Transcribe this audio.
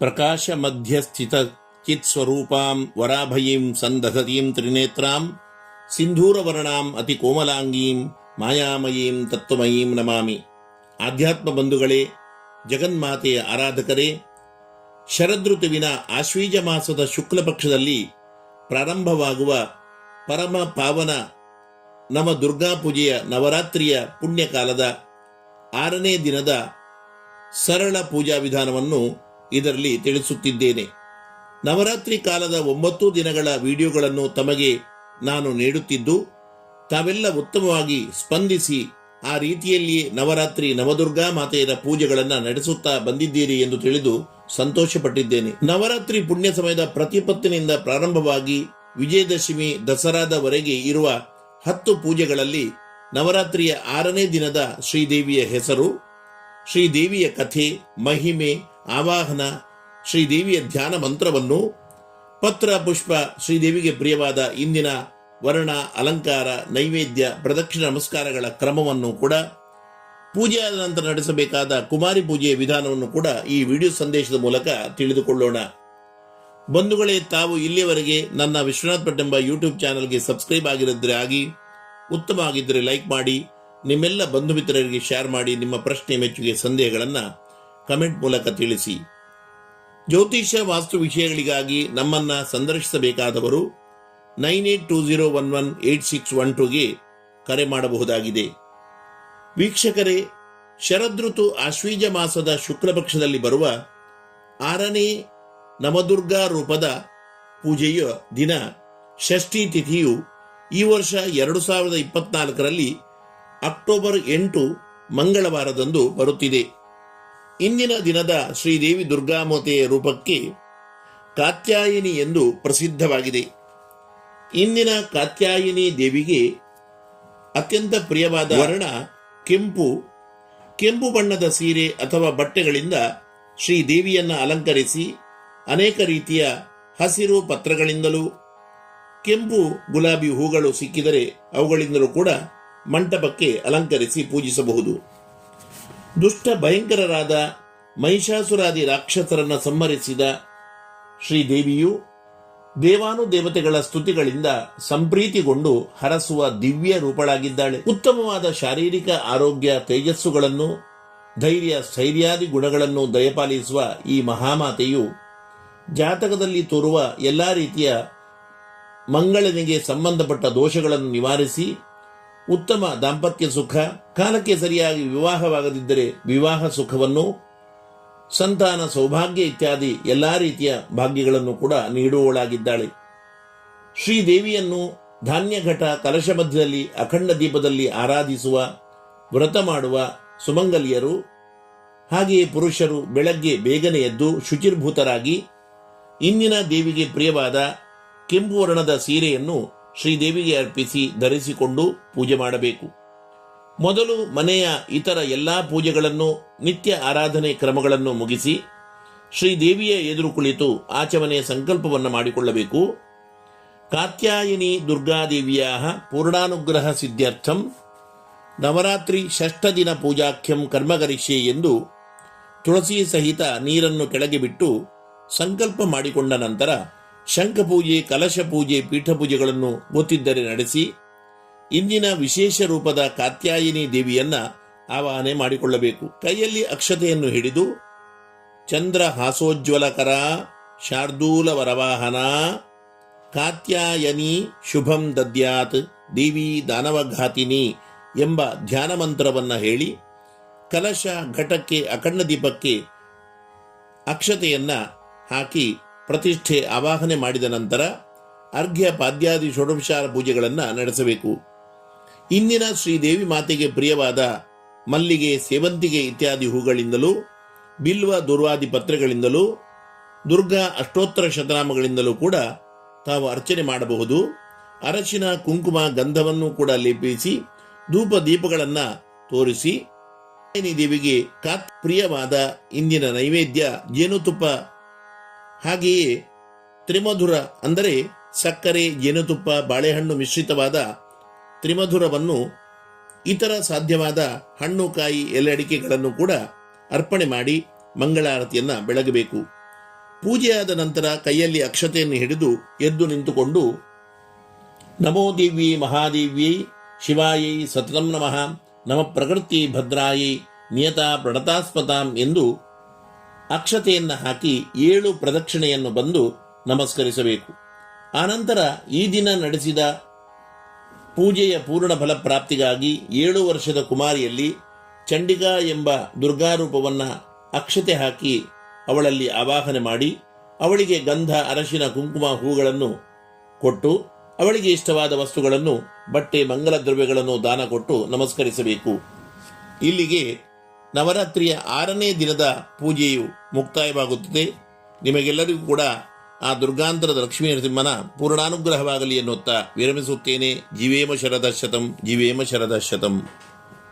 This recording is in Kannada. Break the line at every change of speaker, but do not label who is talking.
ಪ್ರಕಾಶ ಮಧ್ಯಸ್ಥಿತ ಚಿತ್ಸ್ವರೂಪಾಂ ವರಾಭಯೀಂ ಸಂದಸತೀಂ ತ್ರಿನೇತ್ರಾಂ ಸಿಂಧೂರವರ್ಣಾಂ ಅತಿ ಕೋಮಲಾಂಗೀಂ ಮಾಯಾಮಯೀಂ ತತ್ವಮಯೀಂ ನಮಾಮಿ ಆಧ್ಯಾತ್ಮ ಬಂಧುಗಳೇ ಜಗನ್ಮಾತೆಯ ಆರಾಧಕರೇ ಶರದೃತುವಿನ ಆಶ್ವೀಜ ಮಾಸದ ಶುಕ್ಲ ಪಕ್ಷದಲ್ಲಿ ಪ್ರಾರಂಭವಾಗುವ ಪರಮ ಪಾವನ ನಮ್ಮ ದುರ್ಗಾ ಪೂಜೆಯ ನವರಾತ್ರಿಯ ಪುಣ್ಯಕಾಲದ ಆರನೇ ದಿನದ ಸರಳ ಪೂಜಾ ವಿಧಾನವನ್ನು ಇದರಲ್ಲಿ ತಿಳಿಸುತ್ತಿದ್ದೇನೆ. ನವರಾತ್ರಿ ಕಾಲದ ಒಂಬತ್ತು ದಿನಗಳ ವಿಡಿಯೋಗಳನ್ನು ತಮಗೆ ನಾನು ನೀಡುತ್ತಿದ್ದು, ತಾವೆಲ್ಲ ಉತ್ತಮವಾಗಿ ಸ್ಪಂದಿಸಿ ಆ ರೀತಿಯಲ್ಲಿಯೇ ನವರಾತ್ರಿ ನವದುರ್ಗಾ ಮಾತೆಯರ ಪೂಜೆಗಳನ್ನು ನಡೆಸುತ್ತಾ ಬಂದಿದ್ದೀರಿ ಎಂದು ತಿಳಿದು ಸಂತೋಷಪಟ್ಟಿದ್ದೇನೆ. ನವರಾತ್ರಿ ಪುಣ್ಯ ಸಮಯದ ಪ್ರತಿಪತ್ತಿನಿಂದ ಪ್ರಾರಂಭವಾಗಿ ವಿಜಯದಶಮಿ, ದಸರಾದವರೆಗೆ ಇರುವ ಹತ್ತು ಪೂಜೆಗಳಲ್ಲಿ ನವರಾತ್ರಿಯ ಆರನೇ ದಿನದ ಶ್ರೀದೇವಿಯ ಹೆಸರು, ಶ್ರೀದೇವಿಯ ಕಥೆ, ಮಹಿಮೆ ಆವಾಹನ ಶ್ರೀದೇವಿಯ ಧ್ಯಾನ ಮಂತ್ರವನ್ನು ಪತ್ರ ಪುಷ್ಪ ಶ್ರೀದೇವಿಗೆ ಪ್ರಿಯವಾದ ಇಂದಿನ ವರ್ಣ ಅಲಂಕಾರ ನೈವೇದ್ಯ ಪ್ರದಕ್ಷಿಣ ನಮಸ್ಕಾರಗಳ ಕ್ರಮವನ್ನು ಕೂಡ ಪೂಜೆಯಾದ ನಂತರ ನಡೆಸಬೇಕಾದ ಕುಮಾರಿ ಪೂಜೆಯ ವಿಧಾನವನ್ನು ಕೂಡ ಈ ವಿಡಿಯೋ ಸಂದೇಶದ ಮೂಲಕ ತಿಳಿದುಕೊಳ್ಳೋಣ. ಬಂಧುಗಳೇ, ತಾವು ಇಲ್ಲಿಯವರೆಗೆ ನನ್ನ ವಿಶ್ವನಾಥ್ ಭಟ್ ಎಂಬ ಯೂಟ್ಯೂಬ್ ಚಾನಲ್ಗೆ ಸಬ್ಸ್ಕ್ರೈಬ್ ಆಗಿರಿದ್ರೆ ಆಗಿ, ಉತ್ತಮ ಆಗಿದ್ದರೆ ಲೈಕ್ ಮಾಡಿ, ನಿಮ್ಮೆಲ್ಲ ಬಂಧು ಮಿತ್ರರಿಗೆ ಶೇರ್ ಮಾಡಿ, ನಿಮ್ಮ ಪ್ರಶ್ನೆ ಮೆಚ್ಚುಗೆ, ಸಂದೇಹಗಳನ್ನು ಕಮೆಂಟ್ ಮೂಲಕ ತಿಳಿಸಿ. ಜ್ಯೋತಿಷ್ಯ ವಾಸ್ತು ವಿಷಯಗಳಿಗಾಗಿ ನಮ್ಮನ್ನ ಸಂದರ್ಶಿಸಬೇಕಾದವರು nine eight two zero one one eight six one ಟೂಗೆ ಕರೆ ಮಾಡಬಹುದಾಗಿದೆ. ವೀಕ್ಷಕರೇ, ಶರದೃತು ಆಶ್ವೀಜ ಮಾಸದ ಶುಕ್ಲ ಪಕ್ಷದಲ್ಲಿ ಬರುವ ಆರನೇ ನವದುರ್ಗಾ ರೂಪದ ಪೂಜೆಯ ದಿನ ಷಷ್ಠಿ ತಿಥಿಯು ಈ ವರ್ಷ ಎರಡು ಸಾವಿರದ ಇಪ್ಪತ್ನಾಲ್ಕರಲ್ಲಿ ಅಕ್ಟೋಬರ್ ಎಂಟು ಮಂಗಳವಾರದಂದು ಬರುತ್ತಿದೆ. ಇಂದಿನ ದಿನದ ಶ್ರೀದೇವಿ ದುರ್ಗಾಮಾತೆಯ ರೂಪಕ್ಕೆ ಕಾತ್ಯಾಯಿನಿ ಎಂದು ಪ್ರಸಿದ್ಧವಾಗಿದೆ. ಇಂದಿನ ಕಾತ್ಯಾಯಿನಿ ದೇವಿಗೆ ಅತ್ಯಂತ ಪ್ರಿಯವಾದ ವರ್ಣ ಕೆಂಪು. ಕೆಂಪು ಬಣ್ಣದ ಸೀರೆ ಅಥವಾ ಬಟ್ಟೆಗಳಿಂದ ಶ್ರೀದೇವಿಯನ್ನು ಅಲಂಕರಿಸಿ ಅನೇಕ ರೀತಿಯ ಹಸಿರು ಪತ್ರಗಳಿಂದಲೂ ಕೆಂಪು ಗುಲಾಬಿ ಹೂಗಳು ಸಿಕ್ಕಿದರೆ ಅವುಗಳಿಂದಲೂ ಕೂಡ ಮಂಟಪಕ್ಕೆ ಅಲಂಕರಿಸಿ ಪೂಜಿಸಬಹುದು. ದುಷ್ಟ ಭಯಂಕರರಾದ ಮಹಿಷಾಸುರಾದಿ ರಾಕ್ಷಸರನ್ನು ಸಂಹರಿಸಿದ ಶ್ರೀದೇವಿಯು ದೇವಾನು ದೇವತೆಗಳ ಸ್ತುತಿಗಳಿಂದ ಸಂಪ್ರೀತಿಗೊಂಡು ಹರಸುವ ದಿವ್ಯ ರೂಪಳಾಗಿದ್ದಾಳೆ. ಉತ್ತಮವಾದ ಶಾರೀರಿಕ ಆರೋಗ್ಯ ತೇಜಸ್ಸುಗಳನ್ನು, ಧೈರ್ಯ ಸ್ಥೈರ್ಯಾದಿ ಗುಣಗಳನ್ನು ದಯಪಾಲಿಸುವ ಈ ಮಹಾಮಾತೆಯು ಜಾತಕದಲ್ಲಿ ತೋರುವ ಎಲ್ಲಾ ರೀತಿಯ ಮಂಗಳನಿಗೆ ಸಂಬಂಧಪಟ್ಟ ದೋಷಗಳನ್ನು ನಿವಾರಿಸಿ ಉತ್ತಮ ದಾಂಪತ್ಯ ಸುಖ, ಕಾಲಕ್ಕೆ ಸರಿಯಾಗಿ ವಿವಾಹವಾಗದಿದ್ದರೆ ವಿವಾಹ ಸುಖವನ್ನು ಸಂತಾನ ಸೌಭಾಗ್ಯ ಇತ್ಯಾದಿ ಎಲ್ಲಾ ರೀತಿಯ ಭಾಗ್ಯಗಳನ್ನು ಕೂಡ ನೀಡುವವಳಾಗಿದ್ದಾಳೆ. ಶ್ರೀದೇವಿಯನ್ನು ಧಾನ್ಯಘಟ ಕಲಶ ಮಧ್ಯದಲ್ಲಿ ಅಖಂಡ ದೀಪದಲ್ಲಿ ಆರಾಧಿಸುವ, ವ್ರತ ಮಾಡುವ ಸುಮಂಗಲಿಯರು, ಹಾಗೆಯೇ ಪುರುಷರು ಬೆಳಗ್ಗೆ ಬೇಗನೆ ಎದ್ದು ಶುಚಿರ್ಭೂತರಾಗಿ ಇಂದಿನ ದೇವಿಗೆ ಪ್ರಿಯವಾದ ಕೆಂಪು ವರ್ಣದ ಸೀರೆಯನ್ನು ಶ್ರೀದೇವಿಗೆ ಅರ್ಪಿಸಿ ಧರಿಸಿಕೊಂಡು ಪೂಜೆ ಮಾಡಬೇಕು. ಮೊದಲು ಮನೆಯ ಇತರ ಎಲ್ಲಾ ಪೂಜೆಗಳನ್ನು, ನಿತ್ಯ ಆರಾಧನೆ ಕ್ರಮಗಳನ್ನು ಮುಗಿಸಿ, ಶ್ರೀದೇವಿಯ ಎದುರು ಕುಳಿತು ಆಚಮನೆಯ ಸಂಕಲ್ಪವನ್ನು ಮಾಡಿಕೊಳ್ಳಬೇಕು. ಕಾತ್ಯಾಯಿನಿ ದುರ್ಗಾದೇವಿಯ ಪೂರ್ಣಾನುಗ್ರಹ ಸಿದ್ಧ್ಯರ್ಥಂ, ನವರಾತ್ರಿ ಷಷ್ಠ ದಿನ ಪೂಜಾಖ್ಯಂ ಕರ್ಮಗರಿಷ್ಯೆ ಎಂದು ತುಳಸಿ ಸಹಿತ ನೀರನ್ನು ಕೆಳಗೆ ಬಿಟ್ಟು ಸಂಕಲ್ಪ ಮಾಡಿಕೊಂಡ ನಂತರ ಶಂಖಪೂಜೆ ಕಲಶ ಪೂಜೆ ಪೀಠ ಪೂಜೆಗಳನ್ನು ಗೊತ್ತಿದ್ದರೆ ನಡೆಸಿ ಇಂದಿನ ವಿಶೇಷ ರೂಪದ ಕಾತ್ಯಾಯಿನಿ ದೇವಿಯನ್ನ ಆವಾಹನೆ ಮಾಡಿಕೊಳ್ಳಬೇಕು. ಕೈಯಲ್ಲಿ ಅಕ್ಷತೆಯನ್ನು ಹಿಡಿದು ಚಂದ್ರ ಹಾಸೋಜ್ವಲಕರ ಶಾರ್ದೂಲ ವರವಾಹನ ಕಾತ್ಯಾಯನಿ ಶುಭಂ ದದ್ಯಾತ್, ದೇವಿ ದಾನವಘಾತಿನಿ ಎಂಬ ಧ್ಯಾನ ಮಂತ್ರವನ್ನು ಹೇಳಿ ಕಲಶ ಘಟಕ್ಕೆ, ಅಖಂಡ ದೀಪಕ್ಕೆ ಅಕ್ಷತೆಯನ್ನು ಹಾಕಿ ಪ್ರತಿಷ್ಠೆ ಆವಾಹನೆ ಮಾಡಿದ ನಂತರ ಅರ್ಘ್ಯ ಪಾದ್ಯಾದಿ ಷೋಡೋಪಚಾರ ಪೂಜೆಗಳನ್ನು ನಡೆಸಬೇಕು. ಇಂದಿನ ಶ್ರೀದೇವಿ ಮಾತೆಗೆ ಪ್ರಿಯವಾದ ಮಲ್ಲಿಗೆ, ಸೇವಂತಿಗೆ ಇತ್ಯಾದಿ ಹೂಗಳಿಂದಲೂ, ಬಿಲ್ವ, ದುರ್ವಾದಿ ಪತ್ರೆಗಳಿಂದಲೂ, ದುರ್ಗಾ ಅಷ್ಟೋತ್ತರ ಶತನಾಮಗಳಿಂದಲೂ ಕೂಡ ತಾವು ಅರ್ಚನೆ ಮಾಡಬಹುದು. ಅರಶಿನ, ಕುಂಕುಮ, ಗಂಧವನ್ನು ಕೂಡ ಲೇಪಿಸಿ, ಧೂಪ ದೀಪಗಳನ್ನು ತೋರಿಸಿ ದೇವಿಗೆ ಕಾತ್ ಪ್ರಿಯವಾದ ಇಂದಿನ ನೈವೇದ್ಯ ಜೇನುತುಪ್ಪ. ಹಾಗೆಯೇ ತ್ರಿಮಧುರ ಅಂದರೆ ಸಕ್ಕರೆ, ಜೇನುತುಪ್ಪ, ಬಾಳೆಹಣ್ಣು ಮಿಶ್ರಿತವಾದ ತ್ರಿಮಧುರವನ್ನು ಇತರ ಸಾಧ್ಯವಾದ ಹಣ್ಣು ಕಾಯಿ ಎಲೆ ಅಡಿಕೆಗಳನ್ನು ಕೂಡ ಅರ್ಪಣೆ ಮಾಡಿ ಮಂಗಳಾರತಿಯನ್ನು ಬೆಳಗಬೇಕು. ಪೂಜೆಯಾದ ನಂತರ ಕೈಯಲ್ಲಿ ಅಕ್ಷತೆಯನ್ನು ಹಿಡಿದು ಎದ್ದು ನಿಂತುಕೊಂಡು, ನಮೋ ದೇವಿ ಮಹಾದೇವ್ಯೈ ಶಿವಾಯೈ ಸತತಂ ನಮಃ, ನಮ ಪ್ರಕೃತಿ ಭದ್ರಾಯಿ, ನಿಯತ ಪ್ರಣತಾಸ್ಪತಾಂ ಎಂದು ಅಕ್ಷತೆಯನ್ನು ಹಾಕಿ ಏಳು ಪ್ರದಕ್ಷಿಣೆಯನ್ನು ಬಂದು ನಮಸ್ಕರಿಸಬೇಕು. ಆನಂತರ ಈ ದಿನ ನಡೆಸಿದ ಪೂಜೆಯ ಪೂರ್ಣ ಫಲ ಪ್ರಾಪ್ತಿಗಾಗಿ ಏಳು ವರ್ಷದ ಕುಮಾರಿಯಲ್ಲಿ ಚಂಡಿಕಾ ಎಂಬ ದುರ್ಗಾರೂಪವನ್ನು ಅಕ್ಷತೆ ಹಾಕಿ ಅವಳಲ್ಲಿ ಆವಾಹನೆ ಮಾಡಿ ಅವಳಿಗೆ ಗಂಧ, ಅರಶಿನ, ಕುಂಕುಮ ಹೂಗಳನ್ನು ಕೊಟ್ಟು ಅವಳಿಗೆ ಇಷ್ಟವಾದ ವಸ್ತುಗಳನ್ನು, ಬಟ್ಟೆ ಮಂಗಲ ದ್ರವ್ಯಗಳನ್ನು ದಾನ ಕೊಟ್ಟು ನಮಸ್ಕರಿಸಬೇಕು. ಇಲ್ಲಿಗೆ ನವರಾತ್ರಿಯ ಆರನೇ ದಿನದ ಪೂಜೆಯು ಮುಕ್ತಾಯವಾಗುತ್ತದೆ. ನಿಮಗೆಲ್ಲರಿಗೂ ಕೂಡ ಆ ದುರ್ಗಾಂತರದ ಲಕ್ಷ್ಮೀ ನರಸಿಂಹನ ಪೂರ್ಣಾನುಗ್ರಹವಾಗಲಿ ಎನ್ನುತ್ತಾ ವಿರಮಿಸುತ್ತೇನೆ. ಜೀವೇಮ ಶರದ ಶತಂ ಜೀವೇಮ ಶರದ ಶತಂ